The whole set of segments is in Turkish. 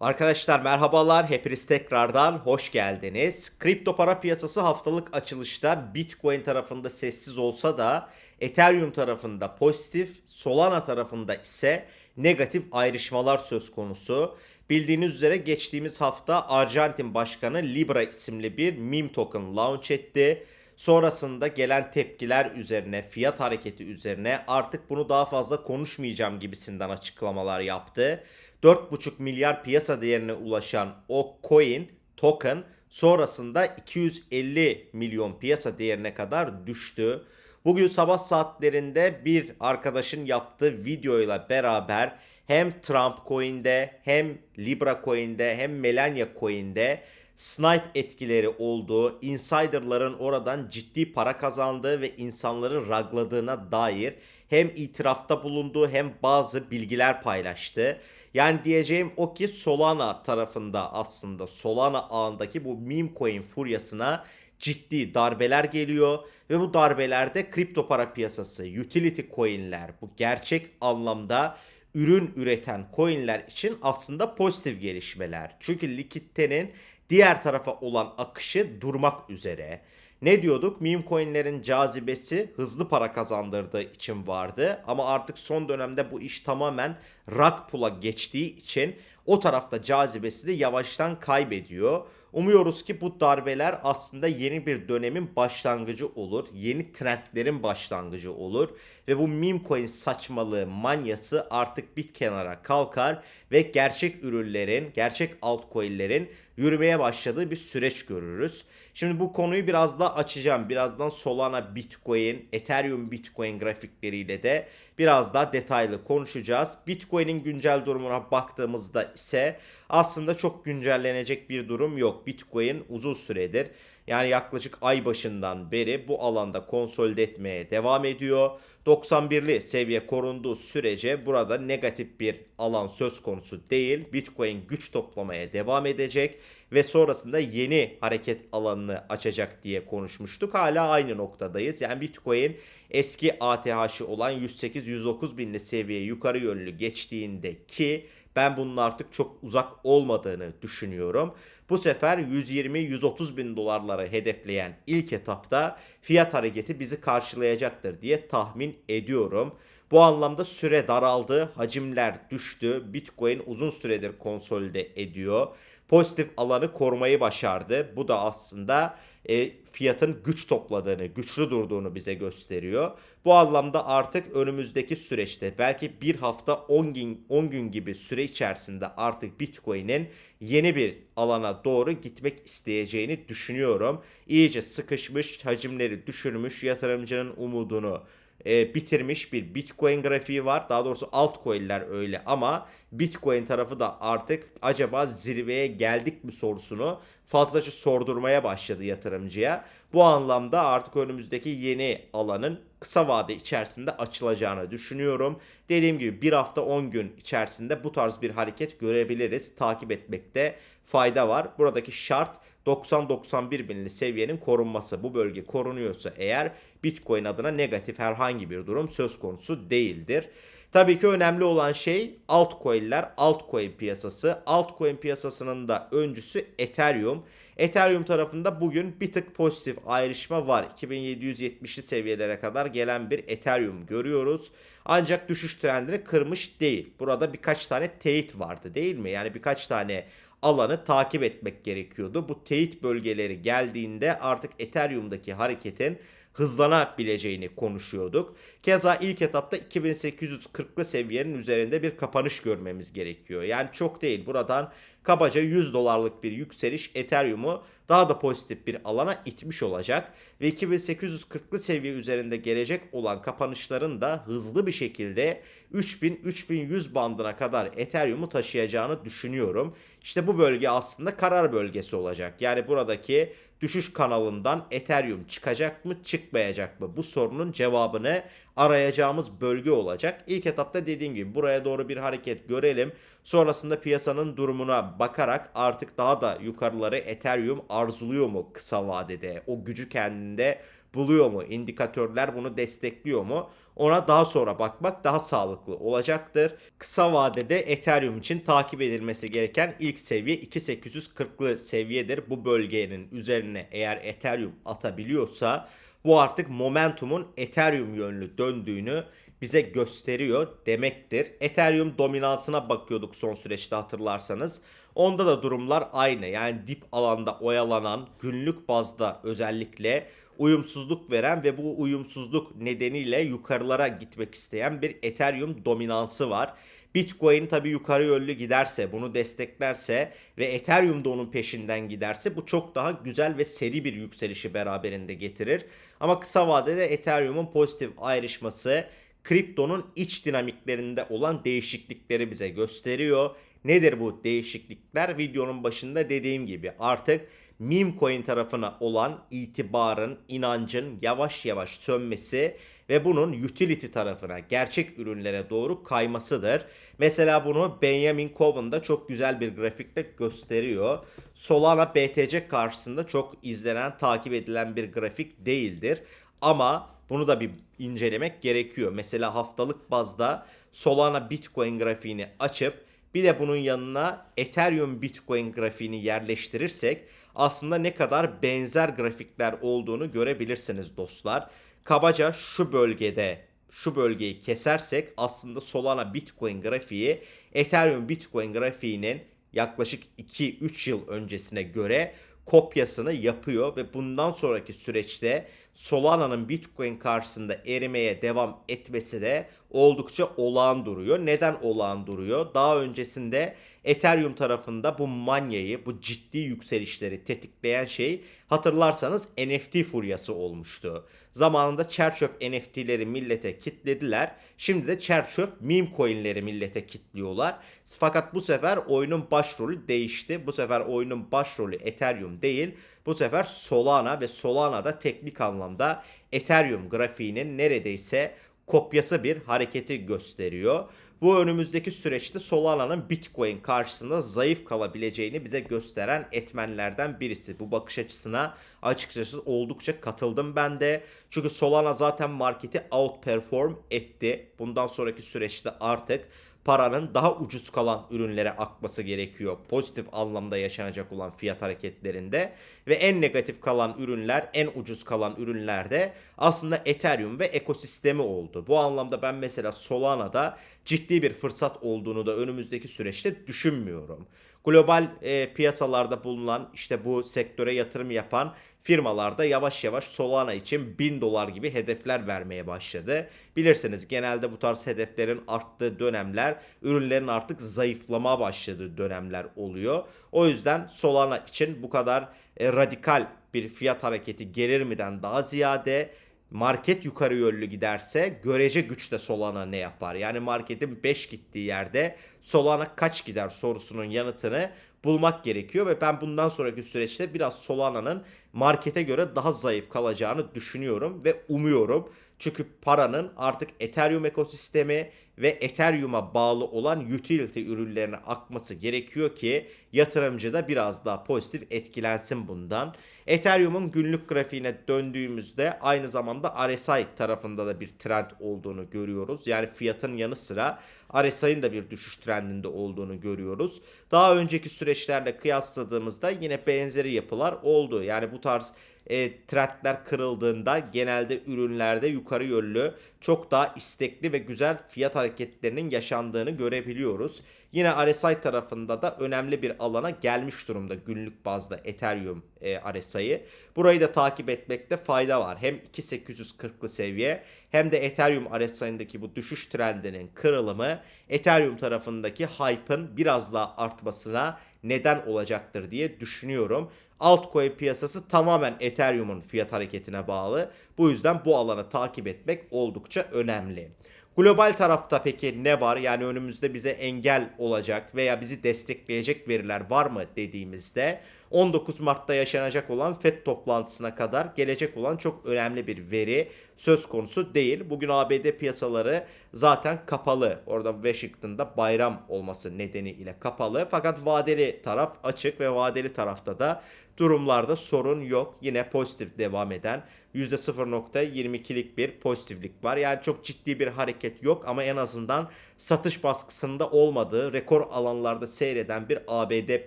Arkadaşlar merhabalar, hepiniz tekrardan hoş geldiniz. Kripto para piyasası haftalık açılışta Bitcoin tarafında sessiz olsa da Ethereum tarafında pozitif, Solana tarafında ise negatif ayrışmalar söz konusu. Bildiğiniz üzere geçtiğimiz hafta Arjantin Başkanı Libra isimli bir meme token launch etti. Sonrasında gelen tepkiler üzerine, fiyat hareketi üzerine artık bunu daha fazla konuşmayacağım gibisinden açıklamalar yaptı. 4,5 milyar piyasa değerine ulaşan o coin, token sonrasında 250 milyon piyasa değerine kadar düştü. Bugün sabah saatlerinde bir arkadaşın yaptığı videoyla beraber hem Trump Coin'de hem Libra Coin'de hem Melania Coin'de snipe etkileri olduğu, insiderların oradan ciddi para kazandığı ve insanları ragladığına dair hem itirafta bulunduğu hem bazı bilgiler paylaştı. Yani diyeceğim o ki Solana tarafında aslında Solana ağındaki bu meme coin furyasına ciddi darbeler geliyor ve bu darbelerde kripto para piyasası, utility coinler, bu gerçek anlamda ürün üreten coinler için aslında pozitif gelişmeler. Çünkü likiditenin diğer tarafa olan akışı durmak üzere. Ne diyorduk? Meme coinlerin cazibesi hızlı para kazandırdığı için vardı. Ama artık son dönemde bu iş tamamen rug pool'a geçtiği için o tarafta cazibesi de yavaştan kaybediyor. Umuyoruz ki bu darbeler aslında yeni bir dönemin başlangıcı olur. Yeni trendlerin başlangıcı olur. Ve bu meme coin saçmalığı manyası artık bir kenara kalkar. Ve gerçek ürünlerin, gerçek altcoin'lerin yürümeye başladığı bir süreç görürüz. Şimdi bu konuyu biraz daha açacağım. Birazdan Solana Bitcoin, Ethereum Bitcoin grafikleriyle de biraz daha detaylı konuşacağız. Bitcoin'in güncel durumuna baktığımızda ise aslında çok güncellenecek bir durum yok. Bitcoin uzun süredir yani yaklaşık ay başından beri bu alanda konsolide etmeye devam ediyor. 91'li seviye korunduğu sürece burada negatif bir alan söz konusu değil. Bitcoin güç toplamaya devam edecek ve sonrasında yeni hareket alanını açacak diye konuşmuştuk. Hala aynı noktadayız. Yani Bitcoin eski ATH'ı olan 108-109 binli seviye yukarı yönlü geçtiğinde ki ben bunun artık çok uzak olmadığını düşünüyorum. Bu sefer 120-130 bin dolarları hedefleyen ilk etapta fiyat hareketi bizi karşılayacaktır diye tahmin ediyorum. Bu anlamda süre daraldı, hacimler düştü, Bitcoin uzun süredir konsolide ediyor. Pozitif alanı korumayı başardı. Bu da aslında e, fiyatın güç topladığını, güçlü durduğunu bize gösteriyor. Bu anlamda artık önümüzdeki süreçte belki bir hafta 10 gün 10 gün gibi süre içerisinde artık Bitcoin'in yeni bir alana doğru gitmek isteyeceğini düşünüyorum. İyice sıkışmış, hacimleri düşürmüş, yatırımcının umudunu e, bitirmiş bir Bitcoin grafiği var. Daha doğrusu altcoin'ler öyle ama Bitcoin tarafı da artık acaba zirveye geldik mi sorusunu fazlaca sordurmaya başladı yatırımcıya. Bu anlamda artık önümüzdeki yeni alanın kısa vade içerisinde açılacağını düşünüyorum. Dediğim gibi bir hafta 10 gün içerisinde bu tarz bir hareket görebiliriz. Takip etmekte fayda var. Buradaki şart 90-91 binli seviyenin korunması. Bu bölge korunuyorsa eğer Bitcoin adına negatif herhangi bir durum söz konusu değildir. Tabii ki önemli olan şey altcoin'ler, altcoin piyasası. Altcoin piyasasının da öncüsü Ethereum. Ethereum tarafında bugün bir tık pozitif ayrışma var. 2770'li seviyelere kadar gelen bir Ethereum görüyoruz. Ancak düşüş trendini kırmış değil. Burada birkaç tane teyit vardı değil mi? Yani birkaç tane alanı takip etmek gerekiyordu. Bu teyit bölgeleri geldiğinde artık Ethereum'daki hareketin hızlanabileceğini konuşuyorduk. Keza ilk etapta 2840'lı seviyenin üzerinde bir kapanış görmemiz gerekiyor. Yani çok değil buradan kabaca 100 dolarlık bir yükseliş Ethereum'u daha da pozitif bir alana itmiş olacak ve 2840'lı seviye üzerinde gelecek olan kapanışların da hızlı bir şekilde 3000-3100 bandına kadar Ethereum'u taşıyacağını düşünüyorum. İşte bu bölge aslında karar bölgesi olacak. Yani buradaki düşüş kanalından Ethereum çıkacak mı çıkmayacak mı? Bu sorunun cevabını arayacağımız bölge olacak. İlk etapta dediğim gibi buraya doğru bir hareket görelim. Sonrasında piyasanın durumuna bakarak artık daha da yukarıları Ethereum arzuluyor mu kısa vadede? O gücü kendinde buluyor mu? İndikatörler bunu destekliyor mu? Ona daha sonra bakmak daha sağlıklı olacaktır. Kısa vadede Ethereum için takip edilmesi gereken ilk seviye 2840'lı seviyedir. Bu bölgenin üzerine eğer Ethereum atabiliyorsa bu artık momentumun Ethereum yönlü döndüğünü bize gösteriyor demektir. Ethereum dominansına bakıyorduk son süreçte hatırlarsanız. Onda da durumlar aynı. Yani dip alanda oyalanan günlük bazda özellikle uyumsuzluk veren ve bu uyumsuzluk nedeniyle yukarılara gitmek isteyen bir Ethereum dominansı var. Bitcoin tabii yukarı yönlü giderse, bunu desteklerse ve Ethereum da onun peşinden giderse bu çok daha güzel ve seri bir yükselişi beraberinde getirir. Ama kısa vadede Ethereum'un pozitif ayrışması kriptonun iç dinamiklerinde olan değişiklikleri bize gösteriyor. Nedir bu değişiklikler? Videonun başında dediğim gibi artık meme coin tarafına olan itibarın, inancın yavaş yavaş sönmesi ve bunun utility tarafına, gerçek ürünlere doğru kaymasıdır. Mesela bunu Benjamin Cohen da çok güzel bir grafikle gösteriyor. Solana BTC karşısında çok izlenen, takip edilen bir grafik değildir. Ama bunu da bir incelemek gerekiyor. Mesela haftalık bazda Solana Bitcoin grafiğini açıp bir de bunun yanına Ethereum Bitcoin grafiğini yerleştirirsek aslında ne kadar benzer grafikler olduğunu görebilirsiniz dostlar. Kabaca şu bölgede şu bölgeyi kesersek aslında Solana Bitcoin grafiği Ethereum Bitcoin grafiğinin yaklaşık 2-3 yıl öncesine göre kopyasını yapıyor ve bundan sonraki süreçte Solana'nın Bitcoin karşısında erimeye devam etmesi de oldukça olağan duruyor. Neden olağan duruyor? Daha öncesinde Ethereum tarafında bu manyayı, bu ciddi yükselişleri tetikleyen şey hatırlarsanız NFT furyası olmuştu. Zamanında çerçöp NFT'leri millete kitlediler. Şimdi de çerçöp meme coin'leri millete kitliyorlar. Fakat bu sefer oyunun başrolü değişti. Bu sefer oyunun başrolü Ethereum değil. Bu sefer Solana ve Solana da teknik anlamda Ethereum grafiğinin neredeyse kopyası bir hareketi gösteriyor. Bu önümüzdeki süreçte Solana'nın Bitcoin karşısında zayıf kalabileceğini bize gösteren etmenlerden birisi. Bu bakış açısına açıkçası oldukça katıldım ben de. Çünkü Solana zaten marketi outperform etti. Bundan sonraki süreçte artık paranın daha ucuz kalan ürünlere akması gerekiyor. Pozitif anlamda yaşanacak olan fiyat hareketlerinde ve en negatif kalan ürünler, en ucuz kalan ürünlerde aslında Ethereum ve ekosistemi oldu. Bu anlamda ben mesela Solana'da ciddi bir fırsat olduğunu da önümüzdeki süreçte düşünmüyorum. Global e, piyasalarda bulunan işte bu sektöre yatırım yapan firmalar da yavaş yavaş Solana için 1000 dolar gibi hedefler vermeye başladı. Bilirsiniz genelde bu tarz hedeflerin arttığı dönemler ürünlerin artık zayıflama başladığı dönemler oluyor. O yüzden Solana için bu kadar e, radikal bir fiyat hareketi gelir miden daha ziyade market yukarı yönlü giderse görece güçte Solana ne yapar? Yani marketin 5 gittiği yerde Solana kaç gider sorusunun yanıtını bulmak gerekiyor ve ben bundan sonraki süreçte biraz Solana'nın markete göre daha zayıf kalacağını düşünüyorum ve umuyorum. Çünkü paranın artık Ethereum ekosistemi ve Ethereum'a bağlı olan utility ürünlerine akması gerekiyor ki yatırımcı da biraz daha pozitif etkilensin bundan. Ethereum'un günlük grafiğine döndüğümüzde aynı zamanda RSI tarafında da bir trend olduğunu görüyoruz. Yani fiyatın yanı sıra RSI'nin de bir düşüş trendinde olduğunu görüyoruz. Daha önceki süreçlerle kıyasladığımızda yine benzeri yapılar oldu. Yani bu tarz e, trendler kırıldığında genelde ürünlerde yukarı yönlü çok daha istekli ve güzel fiyat hareketlerinin yaşandığını görebiliyoruz. Yine RSI tarafında da önemli bir alana gelmiş durumda günlük bazda Ethereum e, RSI'yi. Burayı da takip etmekte fayda var. Hem 2840'lı seviye hem de Ethereum RSI'ndeki bu düşüş trendinin kırılımı Ethereum tarafındaki hype'ın biraz daha artmasına neden olacaktır diye düşünüyorum. Altcoin piyasası tamamen Ethereum'un fiyat hareketine bağlı. Bu yüzden bu alanı takip etmek oldukça önemli. Global tarafta peki ne var? Yani önümüzde bize engel olacak veya bizi destekleyecek veriler var mı dediğimizde 19 Mart'ta yaşanacak olan FED toplantısına kadar gelecek olan çok önemli bir veri söz konusu değil. Bugün ABD piyasaları zaten kapalı. Orada Washington'da bayram olması nedeniyle kapalı. Fakat vadeli taraf açık ve vadeli tarafta da durumlarda sorun yok. Yine pozitif devam eden %0.22'lik bir pozitiflik var. Yani çok ciddi bir hareket yok ama en azından satış baskısında olmadığı rekor alanlarda seyreden bir ABD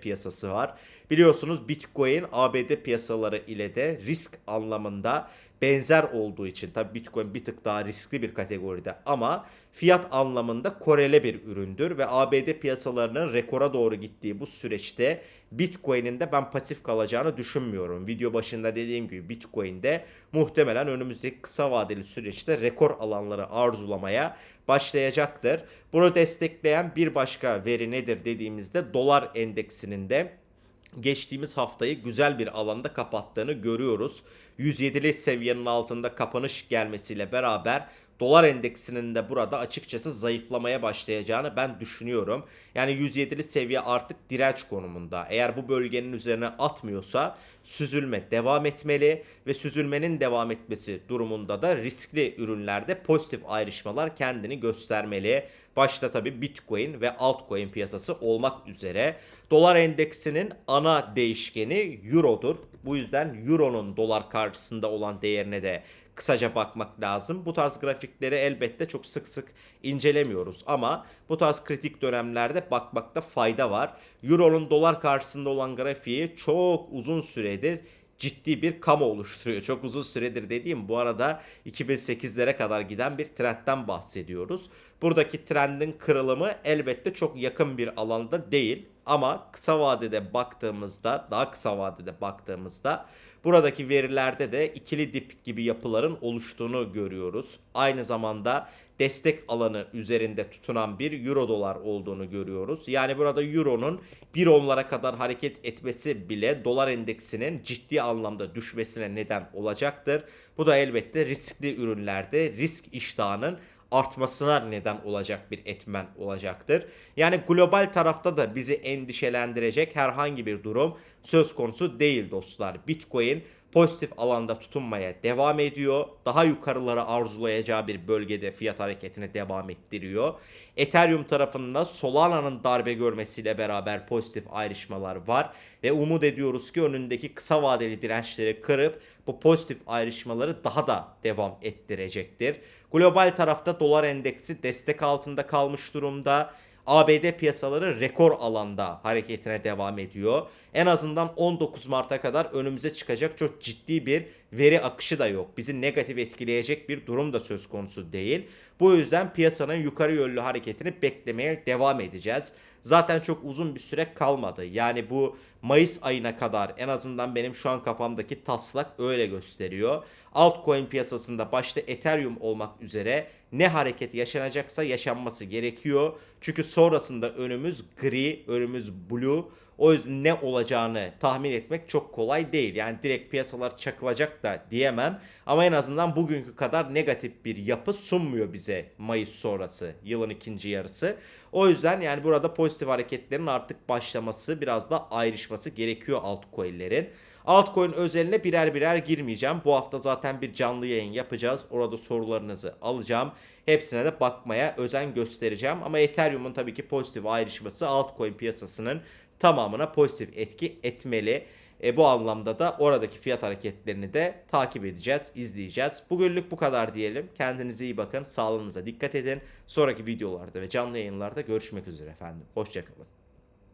piyasası var. Biliyorsunuz Bitcoin ABD piyasaları ile de risk anlamında benzer olduğu için tabii Bitcoin bir tık daha riskli bir kategoride ama fiyat anlamında korele bir üründür ve ABD piyasalarının rekora doğru gittiği bu süreçte Bitcoin'in de ben pasif kalacağını düşünmüyorum. Video başında dediğim gibi Bitcoin'de muhtemelen önümüzdeki kısa vadeli süreçte rekor alanları arzulamaya başlayacaktır. Bunu destekleyen bir başka veri nedir dediğimizde dolar endeksinin de geçtiğimiz haftayı güzel bir alanda kapattığını görüyoruz. 107'li seviyenin altında kapanış gelmesiyle beraber dolar endeksinin de burada açıkçası zayıflamaya başlayacağını ben düşünüyorum. Yani 107'li seviye artık direnç konumunda. Eğer bu bölgenin üzerine atmıyorsa süzülme devam etmeli ve süzülmenin devam etmesi durumunda da riskli ürünlerde pozitif ayrışmalar kendini göstermeli. Başta tabi Bitcoin ve altcoin piyasası olmak üzere. Dolar endeksinin ana değişkeni Euro'dur. Bu yüzden Euro'nun dolar karşısında olan değerine de kısaca bakmak lazım. Bu tarz grafikleri elbette çok sık sık incelemiyoruz ama bu tarz kritik dönemlerde bakmakta fayda var. Euro'nun dolar karşısında olan grafiği çok uzun süredir ciddi bir kamu oluşturuyor. Çok uzun süredir dediğim bu arada 2008'lere kadar giden bir trendten bahsediyoruz. Buradaki trendin kırılımı elbette çok yakın bir alanda değil ama kısa vadede baktığımızda daha kısa vadede baktığımızda buradaki verilerde de ikili dip gibi yapıların oluştuğunu görüyoruz. Aynı zamanda destek alanı üzerinde tutunan bir euro dolar olduğunu görüyoruz. Yani burada euronun 1.10'lara kadar hareket etmesi bile dolar endeksinin ciddi anlamda düşmesine neden olacaktır. Bu da elbette riskli ürünlerde risk iştahının artmasına neden olacak bir etmen olacaktır. Yani global tarafta da bizi endişelendirecek herhangi bir durum söz konusu değil dostlar. Bitcoin pozitif alanda tutunmaya devam ediyor. Daha yukarılara arzulayacağı bir bölgede fiyat hareketine devam ettiriyor. Ethereum tarafında Solana'nın darbe görmesiyle beraber pozitif ayrışmalar var ve umut ediyoruz ki önündeki kısa vadeli dirençleri kırıp bu pozitif ayrışmaları daha da devam ettirecektir. Global tarafta dolar endeksi destek altında kalmış durumda. ABD piyasaları rekor alanda hareketine devam ediyor. En azından 19 Mart'a kadar önümüze çıkacak çok ciddi bir veri akışı da yok. Bizi negatif etkileyecek bir durum da söz konusu değil. Bu yüzden piyasanın yukarı yönlü hareketini beklemeye devam edeceğiz. Zaten çok uzun bir süre kalmadı. Yani bu Mayıs ayına kadar en azından benim şu an kafamdaki taslak öyle gösteriyor. Altcoin piyasasında başta Ethereum olmak üzere ne hareket yaşanacaksa yaşanması gerekiyor. Çünkü sonrasında önümüz gri, önümüz blue. O yüzden ne olacağını tahmin etmek çok kolay değil. Yani direkt piyasalar çakılacak da diyemem. Ama en azından bugünkü kadar negatif bir yapı sunmuyor bize Mayıs sonrası, yılın ikinci yarısı. O yüzden yani burada pozitif hareketlerin artık başlaması, biraz da ayrışması gerekiyor altcoin'lerin. Altcoin özeline birer birer girmeyeceğim. Bu hafta zaten bir canlı yayın yapacağız. Orada sorularınızı alacağım. Hepsine de bakmaya özen göstereceğim. Ama Ethereum'un tabii ki pozitif ayrışması altcoin piyasasının tamamına pozitif etki etmeli. E, bu anlamda da oradaki fiyat hareketlerini de takip edeceğiz, izleyeceğiz. Bugünlük bu kadar diyelim. Kendinize iyi bakın, sağlığınıza dikkat edin. Sonraki videolarda ve canlı yayınlarda görüşmek üzere efendim. Hoşçakalın.